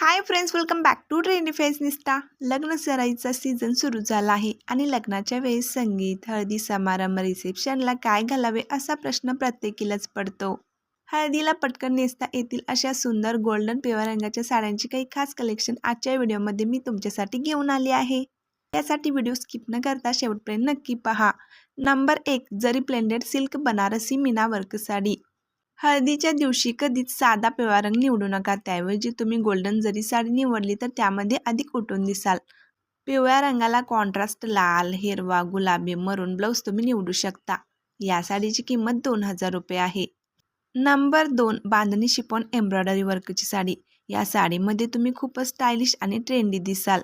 Hi friends welcome back to trendy face निस्ता लग्न सराईचा season सुरू झाला आहे आणि लग्नाच्या वेळेस संगीत हळदी समारंभ रिसेप्शनला काय घालावे असा प्रश्न प्रत्येकीलाच पडतो. हळदीला पटकन नेसता येतील अशा सुंदर गोल्डन पिवळ्या रंगाच्या साड्यांची काही खास कलेक्शन आजच्या व्हिडिओमध्ये मी तुमच्यासाठी घेऊन आली आहे. त्यासाठी व्हिडिओ स्किप न करता शेवटपर्यंत नक्की पहा. नंबर एक जरी blended silk Banarasi Meena work sari. हळदीच्या दिवशी कधीच साधा पिवळा रंग निवडू नका. त्याऐवजी तुम्ही गोल्डन जरी साडी निवडली तर त्यामध्ये अधिक उठून दिसाल. पिवळ्या रंगाला कॉन्ट्रास्ट लाल हिरवा गुलाबी मरून ब्लाऊज तुम्ही निवडू शकता. या साडीची किंमत दोन हजार रुपये आहे. नंबर दोन बांधणी शिपॉन एम्ब्रॉयडरी वर्कची साडी. या साडीमध्ये तुम्ही खूपच स्टायलिश आणि ट्रेंडी दिसाल.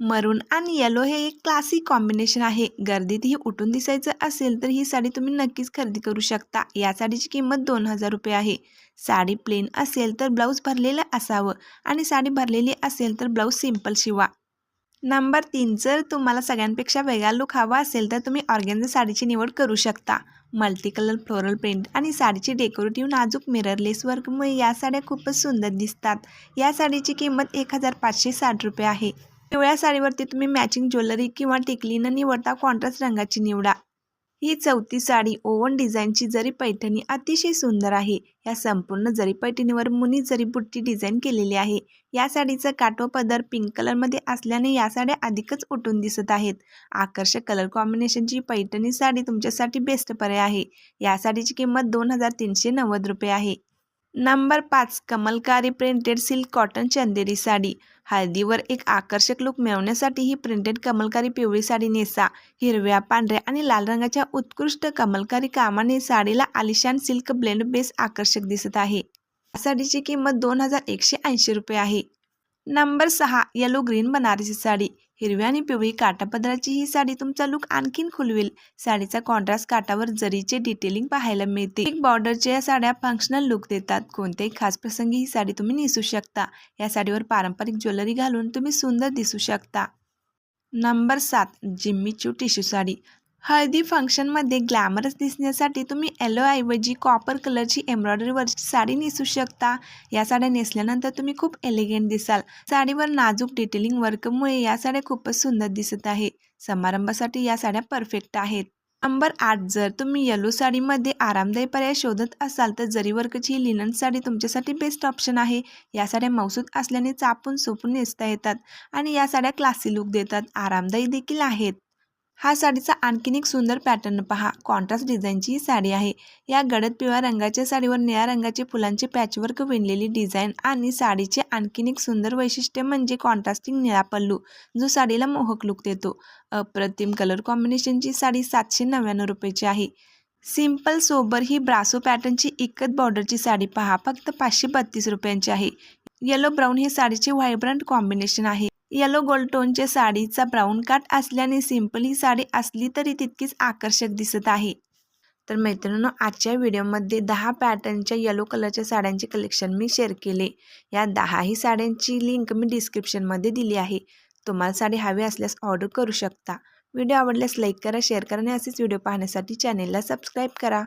मरून आणि येलो हे एक क्लासिक कॉम्बिनेशन आहे. गर्दीतही उठून दिसायचं असेल तर ही साडी तुम्ही नक्कीच खरेदी करू शकता. या साडीची किंमत दोन हजार रुपये आहे. साडी प्लेन असेल तर ब्लाऊज भरलेलं असावं आणि साडी भरलेली असेल तर ब्लाऊज सिंपल शिवा. नंबर तीन जर तुम्हाला सगळ्यांपेक्षा वेगळा लुक हवा असेल तर तुम्ही ऑर्गेन्झा साडीची निवड करू शकता. मल्टी कलर फ्लोरल प्रिंट आणि साडीची डेकोरेटिव्ह नाजूक मिररलेस वर्कमुळे या साड्या खूपच सुंदर दिसतात. या साडीची किंमत एक हजार पाचशे साठ रुपये आहे. पिवळ्या साडीवरती तुम्ही मॅचिंग ज्वेलरी किंवा टिकली न निवडता कॉन्ट्रास्ट रंगाची निवडा. ही चौथी साडी ओवन डिझाईनची जरी पैठणी अतिशय सुंदर आहे या संपूर्ण जरी पैठणीवर मुनी जरी बुट्टी डिझाईन केलेली आहे या साडीचा काटो पदर पिंक कलरमध्ये असल्याने या साड्या अधिकच उठून दिसत आहेत. आकर्षक कलर कॉम्बिनेशनची पैठणी साडी तुमच्यासाठी बेस्ट पर्याय आहे. या साडीची किंमत दोन हजार तीनशे नव्वद रुपये आहे. नंबर पाच Kalamkari printed silk cotton Chanderi sari. हळदीवर एक आकर्षक लुक मिळवण्यासाठी ही प्रिंटेड कमलकारी पिवळी साडी नेसा. हिरव्या पांढऱ्या आणि लाल रंगाच्या उत्कृष्ट कमलकारी कामाने साडीला आलिशान सिल्क ब्लेंड बेस आकर्षक दिसत आहे. या साडीची किंमत दोन हजार एकशे ऐंशी रुपये आहे. नंबर सहा येलो ग्रीन बनारसी साडी. हिरव्या आणि पिवळी काटापदराची ही साडी तुमचा लुक आणखीन खुलवेल. साडीचा कॉन्ट्रास्ट काटावर जरीचे डिटेलिंग पाहायला मिळते. एक बॉर्डरच्या या साड्या फंक्शनल लुक देतात. कोणत्याही खास प्रसंगी ही साडी तुम्ही नेसू शकता. या साडीवर पारंपरिक ज्वेलरी घालून तुम्ही सुंदर दिसू शकता. नंबर सात जिम्मीचू टिश्यू साडी. हळदी फंक्शनमध्ये ग्लॅमरस दिसण्यासाठी तुम्ही येलोऐवजी कॉपर कलरची एम्ब्रॉयडरीवरची साडी नेसू शकता. या साड्या नेसल्यानंतर तुम्ही खूप एलिगंट दिसाल. साडीवर नाजूक डिटेलिंग वर्कमुळे या साड्या खूपच सुंदर दिसत आहे. समारंभासाठी या साड्या परफेक्ट आहेत. नंबर आठ जर तुम्ही येलो साडीमध्ये आरामदायी पर्याय शोधत असाल तर जरी वर्कची लिनन साडी तुमच्यासाठी बेस्ट ऑप्शन आहे. या साड्या मौसूद असल्याने चापून सोपून नेसता येतात आणि या साड्या क्लासी लुक देतात. आरामदायी देखील आहेत. हा साडीचा आणखीन एक सुंदर पॅटर्न पहा. कॉन्ट्रास्ट डिझाईनची ही साडी आहे. या गडद पिवळ्या रंगाच्या साडीवर निळ्या रंगाचे फुलांचे पॅचवर्क विणलेली डिझाईन आणि साडीचे आणखीन एक सुंदर वैशिष्ट्य म्हणजे कॉन्ट्रास्टिंग निळा पल्लू जो साडीला मोहक लुक देतो. अप्रतिम कलर कॉम्बिनेशनची साडी सातशे नव्याण्णव रुपयाची आहे. सिंपल सोबर ही ब्रासो पॅटर्नची इकत बॉर्डरची साडी पहा. फक्त पाचशे बत्तीस रुपयांची आहे. येलो ब्राऊन हे साडीचे व्हायब्रंट कॉम्बिनेशन आहे. येलो गोल्ड टोनच्या साडीचा ब्राऊन काट असल्याने सिंपल ही साडी असली तरी तितकीच आकर्षक दिसत आहे. तर मैत्रिणींनो आजच्या व्हिडिओमध्ये दहा पॅटर्नच्या येलो कलरच्या साड्यांचे कलेक्शन मी शेअर केले. या दहाही साड्यांची लिंक मी डिस्क्रिप्शनमध्ये दिली आहे. तुम्हाला साडी हवी असल्यास ऑर्डर करू शकता. व्हिडिओ आवडल्यास लाईक करा शेअर करा आणि असेच व्हिडिओ पाहण्यासाठी चॅनेलला सबस्क्राईब करा.